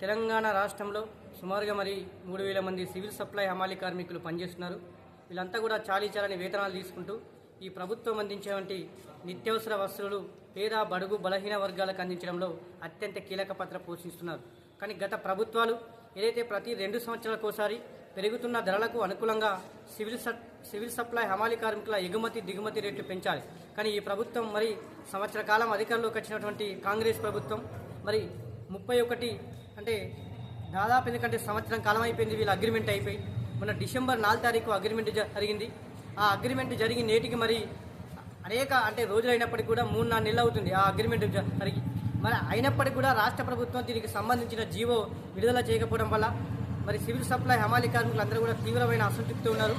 తెలంగాణ రాష్ట్రంలో సుమారుగా మరి మూడు వేల మంది సివిల్ సప్లై హమాలి కార్మికులు పనిచేస్తున్నారు. వీళ్ళంతా కూడా చాలీ చాలని వేతనాలు తీసుకుంటూ ఈ ప్రభుత్వం అందించేటువంటి నిత్యావసర వస్తువులు పేద బడుగు బలహీన వర్గాలకు అందించడంలో అత్యంత కీలక పాత్ర పోషిస్తున్నారు. కానీ గత ప్రభుత్వాలు ఏదైతే ప్రతి రెండు సంవత్సరాలకోసారి పెరుగుతున్న ధరలకు అనుకూలంగా సివిల్ సివిల్ సప్లై హమాలి కార్మికుల ఎగుమతి దిగుమతి రేట్లు పెంచాలి. కానీ ఈ ప్రభుత్వం మరి సంవత్సర కాలం అధికారంలోకి వచ్చినటువంటి కాంగ్రెస్ ప్రభుత్వం మరి ముప్పై ఒకటి అంటే దాదాపు ఎందుకంటే సంవత్సరం కాలం అయిపోయింది వీళ్ళ అగ్రిమెంట్ అయిపోయి. మొన్న డిసెంబర్ నాలుగు తారీఖు అగ్రిమెంట్ జ- జరిగింది. ఆ అగ్రిమెంట్ జరిగి నేటికి మరి అనేక అంటే రోజులైనప్పటికీ కూడా మూడు నాలుగు నెలలు అవుతుంది ఆ అగ్రిమెంట్ జ- జరిగి. మరి అయినప్పటికీ కూడా రాష్ట్ర ప్రభుత్వం దీనికి సంబంధించిన జీవో విడుదల చేయకపోవడం వల్ల మరి సివిల్ సప్లై హమాలి కార్మికులందరూ కూడా తీవ్రమైన అసంతృప్తి ఉన్నారు.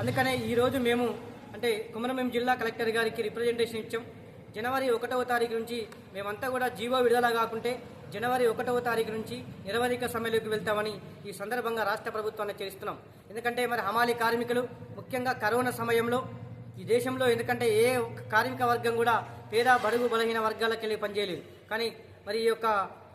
అందుకనే ఈరోజు మేము అంటే కుమరంభీం జిల్లా కలెక్టర్ గారికి రిప్రజెంటేషన్ ఇచ్చాం. జనవరి ఒకటవ తారీఖు నుంచి మేమంతా కూడా జీవో విడుదల కాకుంటే జనవరి ఒకటవ తారీఖు నుంచి నిరవధిక సమ్మెలోకి వెళ్తామని ఈ సందర్భంగా రాష్ట్ర ప్రభుత్వాన్ని చేస్తున్నాం ఎందుకంటే మరి హమాలి కార్మికులు ముఖ్యంగా కరోనా సమయంలో ఈ దేశంలో ఎందుకంటే ఏ కార్మిక వర్గం కూడా పేద బడుగు బలహీన వర్గాలకు వెళ్ళి పనిచేయలేదు. కానీ మరి ఈ యొక్క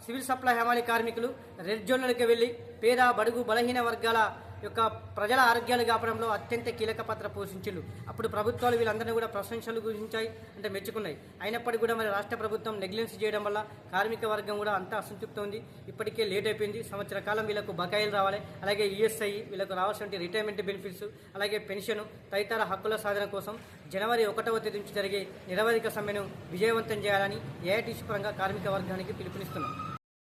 సివిల్ సప్లై హమాలి కార్మికులు రెడ్ జోన్లకు వెళ్ళి పేద బడుగు బలహీన వర్గాల యొక్క ప్రజల ఆరోగ్యాలు కాపడంలో అత్యంత కీలక పాత్ర పోషించారు అప్పుడు ప్రభుత్వాలు వీళ్ళందరినీ కూడా ప్రశంసలు గురించాయి అంటే మెచ్చుకున్నాయి. అయినప్పటికీ కూడా మరి రాష్ట్ర ప్రభుత్వం నెగ్లెన్స్ చేయడం వల్ల కార్మిక వర్గం కూడా అంతా అసంతృప్తి ఉంది. ఇప్పటికే లేట్ అయిపోయింది. సంవత్సర కాలం వీళ్ళకు బకాయిలు రావాలి. అలాగే ఈఎస్ఐ వీళ్ళకు రావాల్సిన రిటైర్మెంట్ బెనిఫిట్స్ అలాగే పెన్షన్ తదితర హక్కుల సాధన కోసం జనవరి ఒకటవ తేదీ నుంచి జరిగే నిరవధిక సమ్మెను విజయవంతం చేయాలని ఏఐటీసీ పరంగా కార్మిక వర్గానికి పిలుపునిస్తున్నాం.